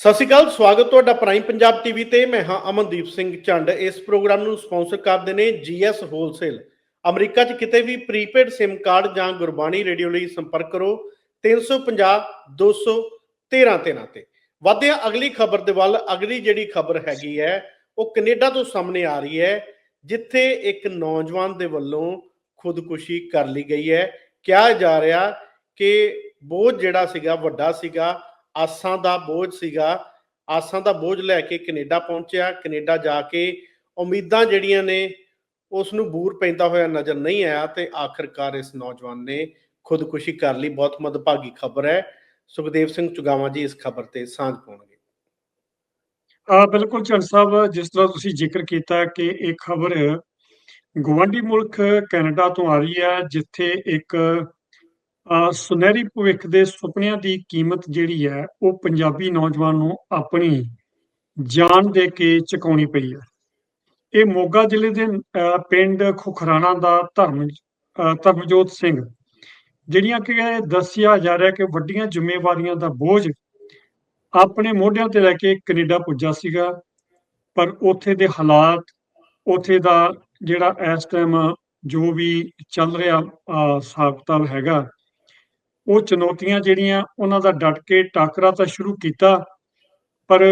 ਸਤਿ ਸ਼੍ਰੀ ਅਕਾਲ, ਸਵਾਗਤ ਤੁਹਾਡਾ ਪ੍ਰਾਈਮ ਪੰਜਾਬ ਟੀਵੀ ਤੇ। ਮੈਂ ਹਾਂ ਅਮਨਦੀਪ ਸਿੰਘ ਚੰਡ ਇਸ ਪ੍ਰੋਗਰਾਮ ਨੂੰ ਸਪਾਂਸਰ ਕਰਦੇ ਨੇ ਜੀਐਸ ਹੋਲਸੇਲ ਅਮਰੀਕਾ 'ਚ ਕਿਤੇ ਵੀ ਪ੍ਰੀਪੇਡ SIM ਕਾਰਡ ਜਾਂ ਗੁਰਬਾਣੀ ਰੇਡੀਓ ਲਈ ਸੰਪਰਕ ਕਰੋ। 350 200 13 13 ਤੇ। ਵਧਿਆ ਅਗਲੀ ਖਬਰ ਦੇ ਵੱਲ, ਅਗਲੀ ਜਿਹੜੀ ਖਬਰ ਹੈਗੀ ਹੈ, ਉਹ ਕੈਨੇਡਾ ਤੋਂ ਸਾਹਮਣੇ ਆ ਰਹੀ ਹੈ, ਜਿੱਥੇ ਇੱਕ ਨੌਜਵਾਨ ਦੇ ਵੱਲੋਂ ਖੁਦਕੁਸ਼ੀ ਕਰ ਲਈ ਗਈ ਹੈ। ਕਿਹਾ ਜਾ ਰਿਹਾ ਕਿ ਬੋਝ ਜਿਹੜਾ ਸੀਗਾ, ਵੱਡਾ ਸੀਗਾ ਆਸਾਂ ਦਾ ਬੋਝ ਸੀਗਾ, ਆਸਾਂ ਦਾ ਬੋਝ ਲੈ ਕੇ ਕੈਨੇਡਾ ਪਹੁੰਚਿਆ, ਕੈਨੇਡਾ ਜਾ ਕੇ ਉਮੀਦਾਂ ਜਿਹੜੀਆਂ ਨੇ ਉਸ ਨੂੰ ਬੂਰ ਪੈਂਦਾ ਹੋਇਆ ਨਜ਼ਰ ਨਹੀਂ ਆਇਆ ਤੇ ਆਖਰਕਾਰ ਇਸ ਨੌਜਵਾਨ ਨੇ ਖੁਦਕੁਸ਼ੀ ਕਰ ਲਈ। ਬਹੁਤ ਮਦਭਾਗੀ ਖਬਰ ਹੈ। ਸੁਖਦੇਵ ਸਿੰਘ ਚੁਗਾਵਾਂ ਜੀ ਇਸ ਖਬਰ ਤੇ ਸਾਂਝ ਪਾਉਣਗੇ। ਆ ਬਿਲਕੁਲ ਚੰਦ ਸਾਹਿਬ, ਜਿਸ ਤਰ੍ਹਾਂ ਤੁਸੀਂ ਜ਼ਿਕਰ ਕੀਤਾ ਕਿ ਇਹ ਖਬਰ ਗਵਾਂਢੀ ਮੁਲਕ ਕੈਨੇਡਾ ਤੋਂ ਆ ਰਹੀ ਹੈ, ਜਿੱਥੇ ਇੱਕ ਸੁਨਹਿਰੀ ਭਵਿੱਖ ਦੇ ਸੁਪਨਿਆਂ ਦੀ ਕੀਮਤ ਜਿਹੜੀ ਹੈ ਉਹ ਪੰਜਾਬੀ ਨੌਜਵਾਨ ਨੂੰ ਆਪਣੀ ਜਾਨ ਦੇ ਕੇ ਚੁਕਾਉਣੀ ਪਈ ਹੈ। ਇਹ ਮੋਗਾ ਜ਼ਿਲ੍ਹੇ ਦੇ ਪਿੰਡ ਖੁਖਰਾਣਾ ਦਾ ਧਰਮ ਧਰਮਜੋਤ ਸਿੰਘ। ਜਿਹੜੀਆਂ ਕਿ ਦੱਸਿਆ ਜਾ ਰਿਹਾ ਕਿ ਵੱਡੀਆਂ ਜ਼ਿੰਮੇਵਾਰੀਆਂ ਦਾ ਬੋਝ ਆਪਣੇ ਮੋਢਿਆਂ ਤੇ ਲੈ ਕੇ ਕੈਨੇਡਾ ਪੁੱਜਾ ਸੀਗਾ ਪਰ ਉੱਥੇ ਦੇ ਹਾਲਾਤ ਉੱਥੇ ਦਾ ਜਿਹੜਾ ਇਸ ਟਾਈਮ ਜੋ ਵੀ ਚੱਲ ਰਿਹਾ ਅ, ਹਿਸਾਬ ਕਿਤਾਬ ਹੈਗਾ ਉਹ ਚੁਣੌਤੀਆਂ ਜਿਹੜੀਆਂ ਉਹਨਾਂ ਦਾ ਡਟ ਕੇ ਟਾਕਰਾ ਤਾਂ ਸ਼ੁਰੂ ਕੀਤਾ ਪਰ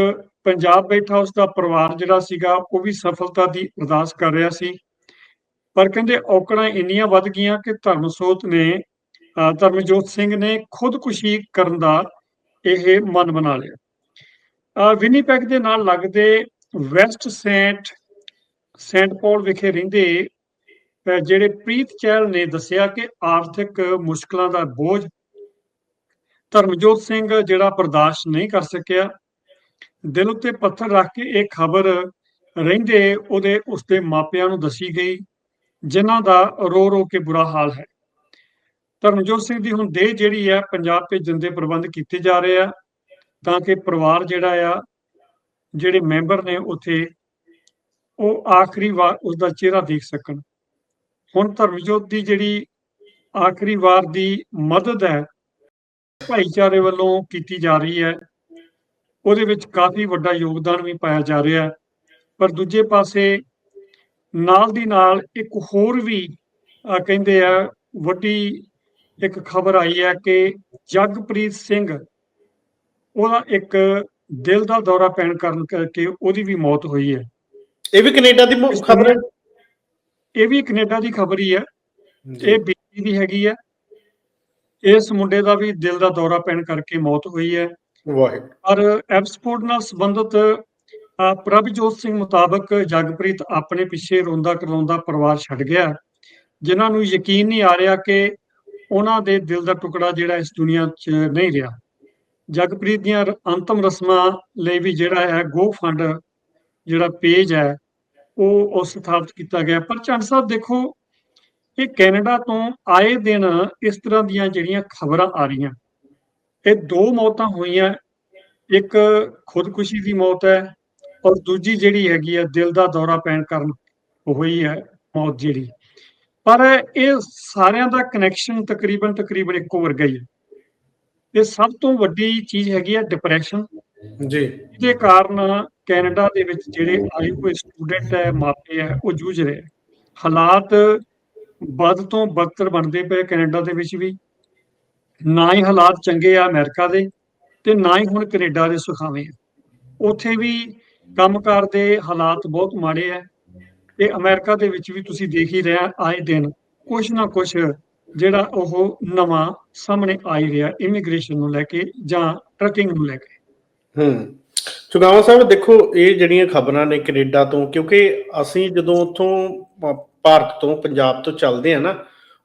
ਪੰਜਾਬ ਬੈਠਾ ਉਸ ਦਾ ਪਰਿਵਾਰ ਜਿਹੜਾ ਸੀਗਾ ਉਹ ਵੀ ਸਫਲਤਾ ਦੀ ਅਰਦਾਸ ਕਰ ਰਿਹਾ ਸੀ। ਪਰ ਕਹਿੰਦੇ ਔਕੜਾਂ ਇੰਨੀਆਂ ਵੱਧ ਗਈਆਂ ਕਿ ਧਰਮਸੋਤ ਨੇ ਧਰਮਜੋਤ ਸਿੰਘ ਨੇ ਖੁਦਕੁਸ਼ੀ ਕਰਨ ਦਾ ਇਹ ਮਨ ਬਣਾ ਲਿਆ। ਅ, ਵਿਨੀਪੈਗ ਦੇ ਨਾਲ ਲੱਗਦੇ ਵੈਸਟ ਸੈਂਟ ਸੈਂਟ ਪੌਲ ਵਿਖੇ ਰਹਿੰਦੇ ਜਿਹੜੇ ਪ੍ਰੀਤ ਚਹਿਲ ਨੇ ਦੱਸਿਆ ਕਿ ਆਰਥਿਕ ਮੁਸ਼ਕਲਾਂ ਦਾ ਬੋਝ ਧਰਮਜੋਤ ਸਿੰਘ ਜਿਹੜਾ ਬਰਦਾਸ਼ਤ ਨਹੀਂ ਕਰ ਸਕਿਆ, ਦਿਲ ਉੱਤੇ ਪੱਥਰ ਰੱਖ ਕੇ ਇਹ ਖਬਰ ਰਹਿੰਦੇ ਉਹਦੇ ਉਸਦੇ ਮਾਪਿਆਂ ਨੂੰ ਦੱਸੀ ਗਈ, ਜਿਨ੍ਹਾਂ ਦਾ ਰੋ ਰੋ ਕੇ ਬੁਰਾ ਹਾਲ ਹੈ। ਧਰਮਜੋਤ ਸਿੰਘ ਦੀ ਹੁਣ ਦੇਹ ਜਿਹੜੀ ਹੈ ਪੰਜਾਬ ਭੇਜਣ ਦੇ ਪ੍ਰਬੰਧ ਕੀਤੇ ਜਾ ਰਹੇ ਆ, ਤਾਂ ਕਿ ਪਰਿਵਾਰ ਜਿਹੜਾ ਆ, ਜਿਹੜੇ ਮੈਂਬਰ ਨੇ ਉੱਥੇ, ਉਹ ਆਖਰੀ ਵਾਰ ਉਸ ਦਾ ਚਿਹਰਾ ਦੇਖ ਸਕਣ। ਹੁਣ ਧਰਮਜੋਤ ਦੀ ਜਿਹੜੀ ਆਖਰੀ ਵਾਰ ਦੀ ਮਦਦ ਹੈ ਭਾਈਚਾਰੇ ਵੱਲੋਂ ਕੀਤੀ ਜਾ ਰਹੀ ਹੈ। ਉਹਦੇ ਵਿੱਚ ਕਾਫੀ ਵੱਡਾ ਯੋਗਦਾਨ ਵੀ ਪਾਇਆ ਜਾ ਰਿਹਾ ਹੈ। ਪਰ ਦੂਜੇ ਪਾਸੇ ਨਾਲ ਦੀ ਨਾਲ ਇੱਕ ਹੋਰ ਵੀ ਕਹਿੰਦੇ ਆ ਵੱਡੀ ਇੱਕ ਖਬਰ ਆਈ ਹੈ ਕਿ ਜਗਪ੍ਰੀਤ ਸਿੰਘ ਉਹਦਾ ਇੱਕ ਦਿਲ ਦਾ ਦੌਰਾ ਪੈਣ ਕਾਰਨ ਕਰਕੇ ਉਹਦੀ ਵੀ ਮੌਤ ਹੋਈ ਹੈ। ਇਹ ਵੀ ਕੈਨੇਡਾ ਦੀ ਖਬਰ ਹੈ? ਇਹ ਵੀ ਕੈਨੇਡਾ ਦੀ ਖਬਰ ਹੀ ਹੈ। ਇਹ ਬੀਬੀ ਦੀ ਹੈਗੀ ਹੈ। ਇਸ ਮੁੰਡੇ ਦਾ ਵੀ ਦਿਲ ਦਾ ਦੌਰਾ ਪੈਣ ਕਰਕੇ ਮੌਤ ਹੋਈ ਹੈ। ਵਾਹਿਗੁਰੂ। ਪਰ ਐਪਸਪੋਰਟ ਨਾਲ ਸੰਬੰਧਿਤ ਪ੍ਰਭਜੋਤ ਸਿੰਘ ਮੁਤਾਬਕ ਜਗਪ੍ਰੀਤ ਆਪਣੇ ਪਿੱਛੇ ਰੋਂਦਾ ਕਰਲਾਉਂਦਾ ਪਰਿਵਾਰ ਛੱਡ ਗਿਆ। ਜਿਨ੍ਹਾਂ ਨੂੰ ਯਕੀਨ ਨਹੀਂ ਆ ਰਿਹਾ ਕਿ ਉਹਨਾਂ ਦੇ ਦਿਲ ਦਾ ਟੁਕੜਾ ਜਿਹੜਾ ਇਸ ਦੁਨੀਆ 'ਚ ਨਹੀਂ ਰਿਹਾ। ਜਗਪ੍ਰੀਤ ਦੀਆਂ ਅੰਤਮ ਰਸਮਾਂ ਲਈ ਵੀ ਜਿਹੜਾ ਹੈ ਗੋ ਫੰਡ ਜਿਹੜਾ ਪੇਜ ਹੈ ਉਹ ਉਹ ਸਥਾਪਿਤ ਕੀਤਾ ਗਿਆ। ਪਰ ਚੰਦ ਸਾਹਿਬ ਦੇਖੋ ਇਹ ਕੈਨੇਡਾ ਤੋਂ ਆਏ ਦਿਨ ਇਸ ਤਰ੍ਹਾਂ ਦੀਆਂ ਜਿਹੜੀਆਂ ਖਬਰਾਂ ਆ ਰਹੀਆਂ। ਇਹ ਦੋ ਮੌਤਾਂ ਹੋਈਆਂ। ਇੱਕ ਖੁਦਕੁਸ਼ੀ ਦੀ ਮੌਤ ਹੈ ਔਰ ਦੂਜੀ ਜਿਹੜੀ ਹੈਗੀ ਹੈ ਦਿਲ ਦਾ ਦੌਰਾ ਪੈਣ ਕਾਰਨ ਹੋਈ ਹੈ ਮੌਤ ਜਿਹੜੀ। ਪਰ ਇਹ ਸਾਰਿਆਂ ਦਾ ਕਨੈਕਸ਼ਨ ਤਕਰੀਬਨ ਤਕਰੀਬਨ ਇੱਕੋ ਵਰਗਾ ਹੀ ਹੈ। ਇਹ ਸਭ ਤੋਂ ਵੱਡੀ ਚੀਜ਼ ਹੈਗੀ ਹੈ ਡਿਪਰੈਸ਼ਨ ਜੀ। ਜਿਹਦੇ ਕਾਰਨ ਕੈਨੇਡਾ ਦੇ ਵਿੱਚ ਜਿਹੜੇ ਆਏ ਹੋਏ ਸਟੂਡੈਂਟ ਹੈ ਮਾਪੇ ਹੈ ਉਹ ਜੂਝ ਰਹੇ। ਹਾਲਾਤ ਵੱਧ ਤੋਂ ਬਦਤਰ ਬਣਦੇ ਪਏ ਕੈਨੇਡਾ ਦੇ ਵਿੱਚ ਵੀ। ਨਾ ਹੀ ਹਾਲਾਤ ਚੰਗੇ ਆ ਅਮਰੀਕਾ ਦੇ ਤੇ ਨਾ ਹੀ ਹੁਣ ਕੈਨੇਡਾ ਦੇ ਸੁਖਾਵੇਂ ਆ। ਉੱਥੇ ਵੀ ਕੰਮਕਾਰ ਦੇ ਹਾਲਾਤ ਬਹੁਤ ਮਾੜੇ ਆ। ਤੇ ਅਮਰੀਕਾ ਦੇ ਵਿੱਚ ਵੀ ਤੁਸੀਂ ਦੇਖ ਹੀ ਰਿਹਾ ਆਏ ਦਿਨ ਕੁਛ ਨਾ ਕੁਛ ਜਿਹੜਾ ਉਹ ਨਵਾਂ ਸਾਹਮਣੇ ਆਈ ਰਿਹਾ, ਇਮੀਗ੍ਰੇਸ਼ਨ ਨੂੰ ਲੈ ਕੇ ਜਾਂ ਟਰਕਿੰਗ ਨੂੰ ਲੈ ਕੇ। ਹੂੰ। ਚੁਗਾਵਾ ਸਾਹਿਬ, ਦੇਖੋ, ਇਹ ਜਿਹੜੀਆਂ ਖਬਰਾਂ ਨੇ ਕੈਨੇਡਾ ਤੋਂ, ਕਿਉਂਕਿ ਅਸੀਂ ਜਦੋਂ ਉੱਥੋਂ ਭਾਰਤ ਤੋਂ ਪੰਜਾਬ ਤੋਂ ਚੱਲਦੇ ਆ ਨਾ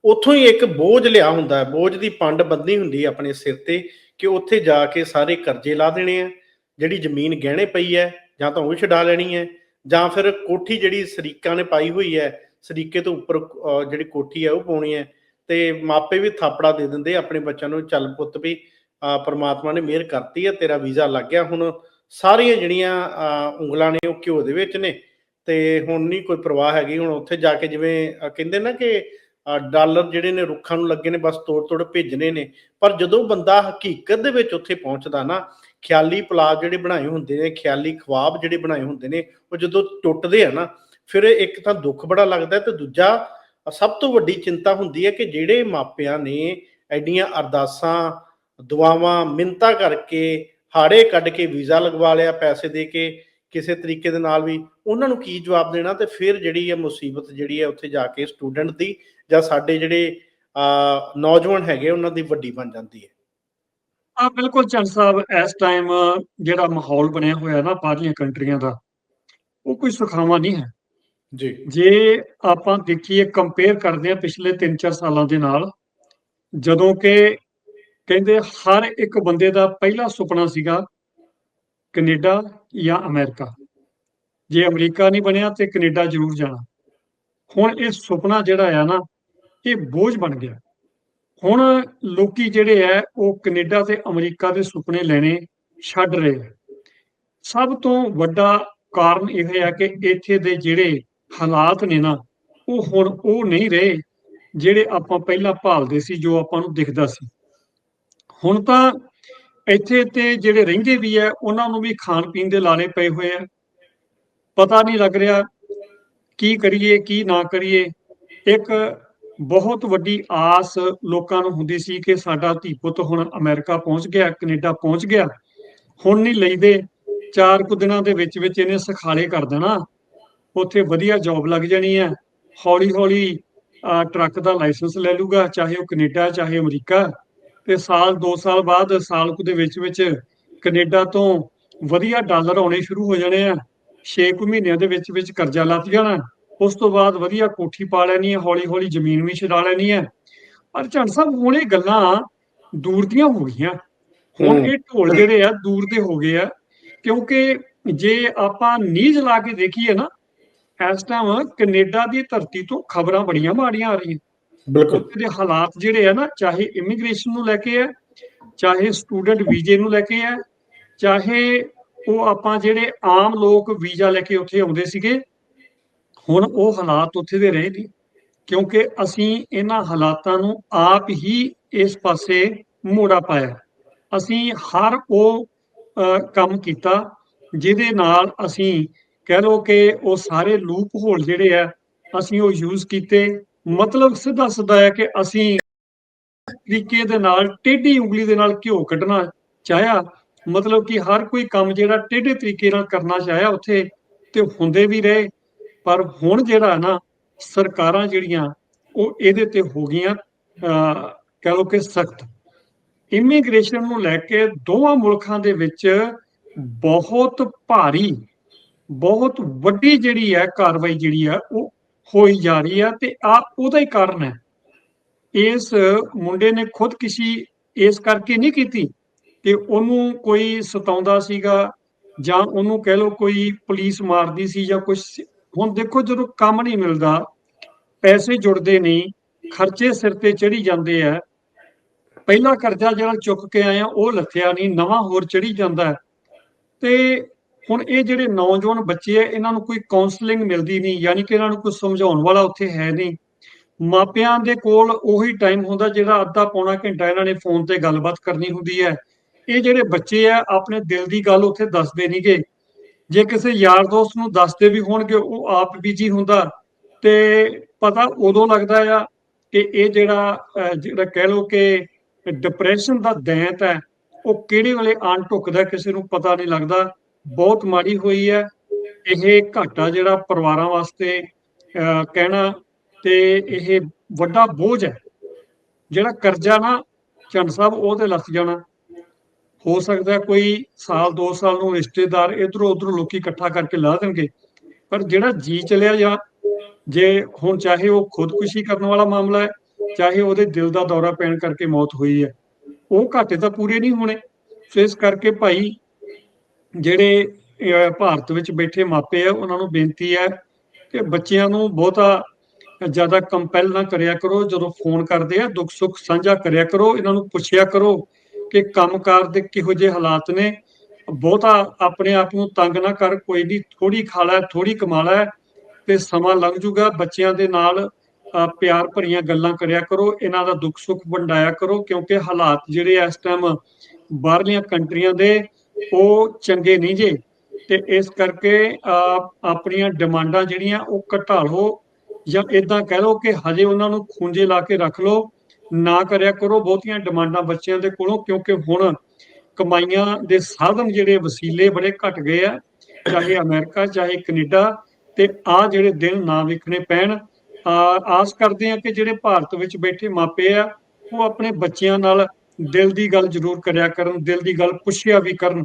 ਉੱਥੋਂ ਹੀ ਇੱਕ ਬੋਝ ਲਿਆ ਹੁੰਦਾ ਹੈ ਬੋਝ ਦੀ ਪੰਡ ਬੰਦੀ ਹੁੰਦੀ ਆਪਣੇ ਸਿਰ ਤੇ ਕਿ ਉੱਥੇ ਜਾ ਕੇ ਸਾਰੇ ਕਰਜ਼ੇ ਲਾ ਦੇਣੇ ਆ ਜਿਹੜੀ ਜ਼ਮੀਨ ਗਹਿਣੇ ਪਈ ਹੈ ਜਾਂ ਤਾਂ ਉਹ ਛਡਾ ਲੈਣੀ ਹੈ ਜਾਂ ਫਿਰ ਕੋਠੀ ਜਿਹੜੀ ਸਰੀਕਾਂ ਨੇ ਪਾਈ ਹੋਈ ਹੈ ਸਰੀਕੇ ਤੋਂ ਉੱਪਰ ਜਿਹੜੀ ਕੋਠੀ ਹੈ ਉਹ ਪਾਉਣੀ ਹੈ ਤੇ ਮਾਪੇ ਵੀ ਥਾਪੜਾ ਦੇ ਦਿੰਦੇ ਆਪਣੇ ਬੱਚਿਆਂ ਨੂੰ ਚੱਲ ਪੁੱਤ ਵੀ ਅਹ, ਪ੍ਰਮਾਤਮਾ ਨੇ ਮਿਹਰ ਕਰਤੀ ਹੈ ਤੇਰਾ ਵੀਜ਼ਾ ਲੱਗ ਗਿਆ ਹੁਣ ਸਾਰੀਆਂ ਜਿਹੜੀਆਂ ਅਹ, ਉਂਗਲਾਂ ਨੇ ਉਹ ਘਿਓ ਦੇ ਵਿੱਚ ਨੇ ਤੇ ਹੁਣ ਨਹੀਂ ਕੋਈ ਪ੍ਰਵਾਹ ਹੈਗੀ, ਹੁਣ ਉੱਥੇ ਜਾ ਕੇ ਜਿਵੇਂ ਕਹਿੰਦੇ ਨਾ ਕਿ ਡਾਲਰ ਜਿਹੜੇ ਨੇ ਰੁੱਖਾਂ ਨੂੰ ਲੱਗੇ ਨੇ, ਬਸ ਤੋੜ ਤੋੜ ਭੇਜਣੇ ਨੇ। ਪਰ ਜਦੋਂ ਬੰਦਾ ਹਕੀਕਤ ਦੇ ਵਿੱਚ ਉੱਥੇ ਪਹੁੰਚਦਾ ਨਾ, ਖਿਆਲੀ ਪਲਾਜ਼ ਜਿਹੜੇ ਬਣਾਏ ਹੁੰਦੇ ਨੇ, ਖਿਆਲੀ ਖਵਾਬ ਜਿਹੜੇ ਬਣਾਏ ਹੁੰਦੇ ਨੇ, ਉਹ ਜਦੋਂ ਟੁੱਟਦੇ ਆ ਨਾ, ਫਿਰ ਇੱਕ ਤਾਂ ਦੁੱਖ ਬੜਾ ਲੱਗਦਾ ਤੇ ਦੂਜਾ, ਸਭ ਤੋਂ ਵੱਡੀ ਚਿੰਤਾ ਹੁੰਦੀ ਹੈ ਕਿ ਜਿਹੜੇ ਮਾਪਿਆਂ ਨੇ ਐਡੀਆਂ ਅਰਦਾਸਾਂ, ਦੁਆਵਾਂ ਮਿੰਤਾ ਕਰਕੇ ਹਾੜੇ ਕੱਢ ਕੇ ਵੀਜ਼ਾ ਲਗਵਾ ਲਿਆ, ਪੈਸੇ ਦੇ ਕੇ ਕਿਸੇ ਤਰੀਕੇ ਦੇ ਨਾਲ ਵੀ ਉਹਨਾਂ ਨੂੰ ਕੀ ਜਵਾਬ ਦੇਣਾ ਤੇ ਫਿਰ ਜਿਹੜੀ ਹੈ ਮੁਸੀਬਤ ਜਿਹੜੀ ਹੈ ਉੱਥੇ ਜਾ ਕੇ ਸਟੂਡੈਂਟ ਦੀ ਜਾਂ ਸਾਡੇ ਜਿਹੜੇ ਨੌਜਵਾਨ ਹੈਗੇ ਉਹਨਾਂ ਦੀ ਵੱਡੀ ਬਣ ਜਾਂਦੀ ਹੈ। ਆ ਬਿਲਕੁਲ ਚੰਦ ਸਾਹਿਬ ਇਸ ਟਾਈਮ ਜਿਹੜਾ ਮਾਹੌਲ ਬਣਿਆ ਹੋਇਆ ਨਾ ਬਾਹਰਲੀਆਂ ਕੰਟਰੀਆਂ ਦਾ ਉਹ ਕੋਈ ਸੁਖਾਵਾਂ ਨਹੀਂ ਹੈ। ਜੀ। ਜੇ ਆਪਾਂ ਦੇਖੀਏ ਕੰਪੇਅਰ ਕਰਦੇ ਆ ਪਿਛਲੇ 3-4 ਸਾਲਾਂ ਦੇ ਨਾਲ ਜਦੋਂ ਕਿ ਕਹਿੰਦੇ ਹਰ ਇੱਕ ਬੰਦੇ ਦਾ ਪਹਿਲਾ ਸੁਪਨਾ ਸੀਗਾ ਕੈਨੇਡਾ ਜਾਂ ਅਮਰੀਕਾ। ਜੇ ਅਮਰੀਕਾ ਨਹੀਂ ਬਣਿਆ ਤੇ ਕੈਨੇਡਾ ਜ਼ਰੂਰ ਜਾਣਾ। ਹੁਣ ਇਹ ਸੁਪਨਾ ਜਿਹੜਾ ਆ ਨਾ, ਇਹ ਬੋਝ ਬਣ ਗਿਆ। ਹੁਣ ਲੋਕੀ ਜਿਹੜੇ ਆ, ਉਹ ਕੈਨੇਡਾ ਤੇ ਅਮਰੀਕਾ ਦੇ ਸੁਪਨੇ ਲੈਣੇ ਛੱਡ ਰਹੇ ਆ। ਸਭ ਤੋਂ ਵੱਡਾ ਕਾਰਨ ਇਹ ਹੈ ਕਿ ਇੱਥੇ ਦੇ ਜਿਹੜੇ ਹਾਲਾਤ ਨੇ ਨਾ, ਉਹ ਹੁਣ ਉਹ ਨਹੀਂ ਰਹੇ ਜਿਹੜੇ ਆਪਾਂ ਪਹਿਲਾਂ ਭਾਲਦੇ ਸੀ, ਜੋ ਆਪਾਂ ਨੂੰ ਦਿਖਦਾ ਸੀ। ਹੁਣ ਤਾਂ ਇੱਥੇ ਤੇ ਜਿਹੜੇ ਰਹਿੰਦੇ ਵੀ ਆ ਉਹਨਾਂ ਨੂੰ ਵੀ ਖਾਣ ਪੀਣ ਦੇ ਲਾਲੇ ਪਏ ਹੋਏ ਆ। ਪਤਾ ਨਹੀਂ ਲੱਗ ਰਿਹਾ ਕੀ ਕਰੀਏ ਕੀ ਨਾ ਕਰੀਏ। ਇੱਕ ਬਹੁਤ ਵੱਡੀ ਆਸ ਲੋਕਾਂ ਨੂੰ ਹੁੰਦੀ ਸੀ ਕਿ ਸਾਡਾ ਧੀ ਪੁੱਤ ਹੁਣ ਅਮਰੀਕਾ ਪਹੁੰਚ ਗਿਆ ਕੈਨੇਡਾ ਪਹੁੰਚ ਗਿਆ। ਹੁਣ ਨਹੀਂ ਲੈਂਦੇ ਚਾਰ ਕੁ ਦਿਨਾਂ ਦੇ ਵਿੱਚ ਵਿੱਚ ਇਹਨੇ ਸਖਾਲੇ ਕਰ ਦੇਣਾ। ਉੱਥੇ ਵਧੀਆ ਜੌਬ ਲੱਗ ਜਾਣੀ ਹੈ ਹੌਲੀ ਹੌਲੀ ਅਹ, ਟਰੱਕ ਦਾ ਲਾਇਸੈਂਸ ਲੈ ਲੂਗਾ ਚਾਹੇ ਉਹ ਕੈਨੇਡਾ ਚਾਹੇ ਅਮਰੀਕਾ। ਤੇ ਸਾਲ 2 ਸਾਲ ਬਾਅਦ ਸਾਲ ਕੁ ਦੇ ਵਿੱਚ ਵਿੱਚ ਕੈਨੇਡਾ ਤੋਂ ਵਧੀਆ ਡਾਲਰ ਆਉਣੇ ਸ਼ੁਰੂ ਹੋ ਜਾਣੇ ਆ। 6 ਕੁ ਮਹੀਨਿਆਂ ਦੇ ਵਿੱਚ ਵਿੱਚ ਕਰਜ਼ਾ ਲੱਥ ਜਾਣਾ। ਉਸ ਤੋਂ ਬਾਅਦ ਵਧੀਆ ਕੋਠੀ ਪਾ ਲੈਣੀ ਹੈ ਹੌਲੀ ਹੌਲੀ ਜ਼ਮੀਨ ਵੀ ਛਡਾ ਲੈਣੀ ਹੈ ਪਰ ਝੰਡ ਸਾਹਿਬ ਹੁਣ ਇਹ ਗੱਲਾਂ ਦੂਰ ਦੀਆਂ ਹੋ ਗਈਆਂ। ਹੁਣ। ਇਹ ਢੋਲ ਜਿਹੜੇ ਆ ਦੂਰ ਦੇ ਹੋ ਗਏ ਆ। ਕਿਉਂਕਿ ਜੇ ਆਪਾਂ ਨੀਂਹ ਲਾ ਕੇ ਦੇਖੀਏ ਨਾ ਇਸ ਟਾਈਮ ਕੈਨੇਡਾ ਦੀ ਧਰਤੀ ਤੋਂ ਖਬਰਾਂ ਬੜੀਆਂ ਮਾੜੀਆਂ ਆ ਰਹੀਆਂ। ਬਿਲਕੁਲ। ਉੱਥੇ ਦੇ ਹਾਲਾਤ ਜਿਹੜੇ ਆ ਨਾ, ਚਾਹੇ ਇਮੀਗ੍ਰੇਸ਼ਨ ਨੂੰ ਲੈ ਕੇ ਆ, ਚਾਹੇ ਸਟੂਡੈਂਟ ਵੀਜ਼ੇ ਨੂੰ ਲੈ ਕੇ ਆ, ਚਾਹੇ ਉਹ ਆਪਾਂ ਜਿਹੜੇ ਆਮ ਲੋਕ ਵੀਜ਼ਾ ਲੈ ਕੇ ਉੱਥੇ ਆਉਂਦੇ ਸੀਗੇ, ਹੁਣ ਉਹ ਹਾਲਾਤ ਉੱਥੇ ਦੇ ਰਹੇ ਨਹੀਂ ਕਿਉਂਕਿ ਅਸੀਂ ਇਹਨਾਂ ਹਾਲਾਤਾਂ ਨੂੰ ਆਪ ਹੀ ਇਸ ਪਾਸੇ ਮੋੜਾ ਪਾਇਆ। ਅਸੀਂ ਹਰ ਉਹ ਕੰਮ ਕੀਤਾ ਜਿਹਦੇ ਨਾਲ ਅਸੀਂ ਕਹਿ ਲਓ ਕਿ ਉਹ ਸਾਰੇ ਲੂਪ ਹੋਲ ਜਿਹੜੇ ਆ, ਅਸੀਂ ਉਹ ਯੂਜ਼ ਕੀਤੇ। ਮਤਲਬ ਸਿੱਧਾ ਸਿੱਧਾ ਹੈ ਕਿ ਅਸੀਂ ਤਰੀਕੇ ਦੇ ਨਾਲ ਟੇਢੀ ਉਂਗਲੀ ਦੇ ਨਾਲ ਘਿਓ ਕੱਢਣਾ ਚਾਹਿਆ। ਮਤਲਬ ਕਿ ਹਰ ਕੋਈ ਕੰਮ ਜਿਹੜਾ ਟੇਢੇ ਤਰੀਕੇ ਨਾਲ ਕਰਨਾ ਚਾਹਿਆ ਉੱਥੇ ਤੇ ਹੁੰਦੇ ਵੀ ਰਹੇ। ਪਰ ਹੁਣ ਜਿਹੜਾ ਨਾ ਸਰਕਾਰਾਂ ਜਿਹੜੀਆਂ ਉਹ ਇਹਦੇ ਤੇ ਹੋ ਗਈਆਂ ਅਹ, ਕਹਿ ਲਓ ਕਿ ਸਖਤ। ਇਮੀਗ੍ਰੇਸ਼ਨ ਨੂੰ ਲੈ ਕੇ ਦੋਵਾਂ ਮੁਲਕਾਂ ਦੇ ਵਿੱਚ ਬਹੁਤ ਭਾਰੀ ਬਹੁਤ ਵੱਡੀ ਜਿਹੜੀ ਹੈ ਕਾਰਵਾਈ ਜਿਹੜੀ ਹੈ ਉਹ ਹੋਈ ਜਾ ਰਹੀ ਹੈ ਤੇ ਆ ਉਹਦਾ ਹੀ ਕਾਰਨ ਹੈ। ਇਸ ਮੁੰਡੇ ਨੇ ਖੁਦਕੁਸ਼ੀ ਇਸ ਕਰਕੇ ਨਹੀਂ ਕੀਤੀ ਕਿ ਉਹਨੂੰ ਕੋਈ ਸਤਾਉਂਦਾ ਸੀਗਾ ਜਾਂ ਉਹਨੂੰ ਕਹਿ ਲਓ ਕੋਈ ਪੁਲਿਸ ਮਾਰਦੀ ਸੀ ਜਾਂ ਕੁਝ ਹੁਣ ਦੇਖੋ ਜਦੋਂ ਕੰਮ ਨਹੀਂ ਮਿਲਦਾ, ਪੈਸੇ ਜੁੜਦੇ ਨਹੀਂ, ਖਰਚੇ ਸਿਰ ਤੇ ਚੜੀ ਜਾਂਦੇ ਆ। ਪਹਿਲਾ ਕਰਜ਼ਾ ਜਿਹੜਾ ਚੁੱਕ ਕੇ ਆਇਆ ਉਹ ਲੱਥਿਆ ਨਹੀਂ, ਨਵਾਂ ਹੋਰ ਚੜੀ ਜਾਂਦਾ। ਤੇ ਹੁਣ ਇਹ ਜਿਹੜੇ ਨੌਜਵਾਨ ਬੱਚੇ ਆ, ਇਹਨਾਂ ਨੂੰ ਕੋਈ ਕਾਉਂਸਲਿੰਗ ਮਿਲਦੀ ਨਹੀਂ, ਯਾਨੀ ਕਿ ਇਹਨਾਂ ਨੂੰ ਕੁਝ ਸਮਝਾਉਣ ਵਾਲਾ ਉੱਥੇ ਹੈ ਨਹੀਂ। ਮਾਪਿਆਂ ਦੇ ਕੋਲ ਉਹੀ ਟਾਈਮ ਹੁੰਦਾ ਜਿਹੜਾ ਅੱਧਾ ਪੌਣਾ ਘੰਟਾ ਇਹਨਾਂ ਨੇ ਫੋਨ ਤੇ ਗੱਲਬਾਤ ਕਰਨੀ ਹੁੰਦੀ ਹੈ। ਇਹ ਜਿਹੜੇ ਬੱਚੇ ਆ, ਆਪਣੇ ਦਿਲ ਦੀ ਗੱਲ ਉੱਥੇ ਦੱਸਦੇ ਨਹੀਂਗੇ ਜੇ ਕਿਸੇ ਯਾਰ ਦੋਸਤ ਨੂੰ ਦੱਸਦੇ ਵੀ ਹੋਣਗੇ, ਉਹ ਆਪ ਬਿਜ਼ੀ ਹੁੰਦਾ, ਤੇ ਪਤਾ ਉਦੋਂ ਲੱਗਦਾ ਆ ਕਿ ਇਹ ਜਿਹੜਾ ਜਿਹੜਾ ਕਹਿ ਲਓ ਕਿ ਡਿਪਰੈਸ਼ਨ ਦਾ ਦੈਂਤ ਹੈ, ਉਹ ਕਿਹੜੇ ਵੇਲੇ ਆਣ ਢੁੱਕਦਾ, ਕਿਸੇ ਨੂੰ ਪਤਾ ਨਹੀਂ ਲੱਗਦਾ। ਬਹੁਤ ਮਾੜੀ ਹੋਈ ਹੈ। ਇਹ ਘਾਟਾ ਜਿਹੜਾ ਪਰਿਵਾਰਾਂ ਵਾਸਤੇ ਅਹ, ਕਹਿਣਾ ਤੇ ਇਹ ਵੱਡਾ ਬੋਝ ਹੈ। ਜਿਹੜਾ ਕਰਜ਼ਾ ਨਾ ਚੰਦ ਸਾਹਿਬ ਉਹ ਤੇ ਲੱਥ ਜਾਣਾ। ਹੋ ਸਕਦਾ ਕੋਈ ਸਾਲ 2 ਸਾਲ ਨੂੰ ਰਿਸ਼ਤੇਦਾਰ ਇਧਰੋਂ ਉਧਰੋਂ ਲੋਕੀ ਇਕੱਠਾ ਕਰਕੇ ਲਾ ਦੇਣਗੇ। ਪਰ ਜਿਹੜਾ ਜੀ ਚਲਿਆ ਜਾਂ ਜੇ ਹੁਣ ਚਾਹੇ ਉਹ ਖੁਦਕੁਸ਼ੀ ਕਰਨ ਵਾਲਾ ਮਾਮਲਾ ਹੈ ਚਾਹੇ ਉਹਦੇ ਦਿਲ ਦਾ ਦੌਰਾ ਪੈਣ ਕਰਕੇ ਮੌਤ ਹੋਈ ਹੈ ਉਹ ਘਾਟੇ ਤਾਂ ਪੂਰੇ ਨਹੀਂ ਹੋਣੇ। ਸੋ ਇਸ ਕਰਕੇ ਭਾਈ ਜਿਹੜੇ ਭਾਰਤ ਵਿੱਚ ਬੈਠੇ ਮਾਪੇ ਆ, ਉਹਨਾਂ ਨੂੰ ਬੇਨਤੀ ਹੈ ਕਿ ਬੱਚਿਆਂ ਨੂੰ ਬਹੁਤਾ ਜ਼ਿਆਦਾ ਕੰਪੈਲ ਨਾ ਕਰਿਆ ਕਰੋ, ਜਦੋਂ ਫੋਨ ਕਰਦੇ ਆ, ਦੁੱਖ ਸੁੱਖ ਸਾਂਝਾ ਕਰਿਆ ਕਰੋ, ਇਹਨਾਂ ਨੂੰ ਪੁੱਛਿਆ ਕਰੋ ਕਿ ਕੰਮਕਾਰ ਦੇ ਕਿਹੋ ਜਿਹੇ ਹਾਲਾਤ ਨੇ। ਬਹੁਤਾ ਆਪਣੇ ਆਪ ਨੂੰ ਤੰਗ ਨਾ ਕਰ, ਕੋਈ ਨਹੀਂ ਥੋੜੀ ਖਾ ਲੈ ਥੋੜੀ ਕਮਾ ਲੈ ਤੇ ਸਮਾਂ ਲੰਘ ਜੂਗਾ। ਬੱਚਿਆਂ ਦੇ ਨਾਲ ਪਿਆਰ ਭਰੀਆਂ ਗੱਲਾਂ ਕਰਿਆ ਕਰੋ, ਇਹਨਾਂ ਦਾ ਦੁੱਖ ਸੁੱਖ ਵੰਡਾਇਆ ਕਰੋ, ਕਿਉਂਕਿ ਹਾਲਾਤ ਜਿਹੜੇ ਇਸ ਟਾਈਮ ਬਾਹਰਲੀਆਂ ਕੰਟਰੀਆਂ ਦੇ ਉਹ ਚੰਗੇ ਨਹੀਂ ਜੇ। ਤੇ ਇਸ ਕਰਕੇ ਆਪਣੀਆਂ ਡਿਮਾਂਡਾਂ ਜਿਹੜੀਆਂ ਉਹ ਘਟਾ ਲਓ ਜਾਂ ਇਦਾਂ ਕਹਿ ਲਓ ਕਿ ਹਜੇ ਉਹਨਾਂ ਨੂੰ ਖੂੰਜੇ ਲਾ ਕੇ ਰੱਖ ਲਓ। ਨਾ ਕਰਿਆ ਕਰੋ, ਬਹੁਤੀਆਂ ਡਿਮਾਂਡਾਂ ਬੱਚਿਆਂ ਦੇ ਕੋਲੋਂ, ਕਿਉਂਕਿ ਹੁਣ ਕਮਾਈਆਂ ਦੇ ਸਾਧਨ ਜਿਹੜੇ ਵਸੀਲੇ ਬੜੇ ਘਟ ਗਏ ਆ, ਚਾਹੇ ਅਮਰੀਕਾ, ਚਾਹੇ ਕੈਨੇਡਾ, ਤੇ ਆ ਜਿਹੜੇ ਦਿਨ ਨਾ ਵੇਖਣੇ ਪੈਣ ਆਸ ਕਰਦੇ ਆ ਕਿ ਜਿਹੜੇ ਭਾਰਤ ਵਿੱਚ ਬੈਠੇ ਮਾਪੇ ਆ, ਉਹ ਆਪਣੇ ਬੱਚਿਆਂ ਨਾਲ ਦਿਲ ਦੀ ਗੱਲ ਜ਼ਰੂਰ ਕਰਿਆ ਕਰਨ, ਦਿਲ ਦੀ ਗੱਲ ਪੁੱਛਿਆ ਵੀ ਕਰਨ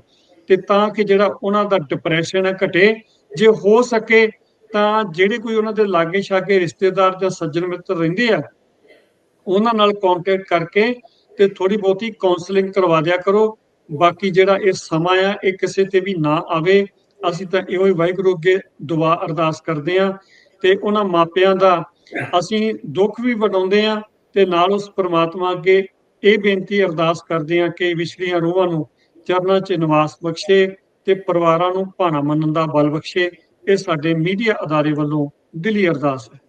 ਤੇ ਤਾਂ ਕਿ ਜਿਹੜਾ ਉਹਨਾਂ ਦਾ ਡਿਪਰੈਸ਼ਨ ਹੈ ਘਟੇ, ਜੇ ਹੋ ਸਕੇ ਤਾਂ ਜਿਹੜੇ ਕੋਈ ਉਹਨਾਂ ਦੇ ਲਾਗੇ ਛਾਗੇ ਰਿਸ਼ਤੇਦਾਰ ਜਾਂ ਸੱਜਣ ਮਿੱਤਰ ਰਹਿੰਦੇ ਆ, ਉਹਨਾਂ ਨਾਲ ਕੰਟੈਕਟ ਕਰਕੇ ਤੇ ਥੋੜੀ ਬਹੁਤੀ ਕਾਉਂਸਲਿੰਗ ਕਰਵਾ ਦਿਆ ਕਰੋ। ਬਾਕੀ ਜਿਹੜਾ ਇਹ ਸਮਾਂ ਆ, ਇਹ ਕਿਸੇ ਤੇ ਵੀ ਨਾ ਆਵੇ। ਅਸੀਂ ਤਾਂ ਇਹੋ ਹੀ ਵਾਹਿਗੁਰੂ ਅੱਗੇ ਦੁਆ ਅਰਦਾਸ ਕਰਦੇ ਆ ਤੇ ਉਹਨਾਂ ਮਾਪਿਆਂ ਦਾ ਅਸੀਂ ਦੁੱਖ ਵੀ ਵਟਾਉਂਦੇ ਆ ਤੇ ਨਾਲ ਉਸ ਪਰਮਾਤਮਾ ਅੱਗੇ ਇਹ ਬੇਨਤੀ ਅਰਦਾਸ ਕਰਦੇ ਹਾਂ ਕਿ ਵਿਛੜੀਆਂ ਰੂਹਾਂ ਨੂੰ ਚਰਨਾਂ 'ਚ ਨਿਵਾਸ ਬਖਸ਼ੇ ਤੇ ਪਰਿਵਾਰਾਂ ਨੂੰ ਭਾਣਾ ਮੰਨਣ ਦਾ ਬਲ ਬਖਸ਼ੇ। ਇਹ ਸਾਡੇ ਮੀਡੀਆ ਅਦਾਰੇ ਵੱਲੋਂ ਦਿਲੀ ਅਰਦਾਸ ਹੈ।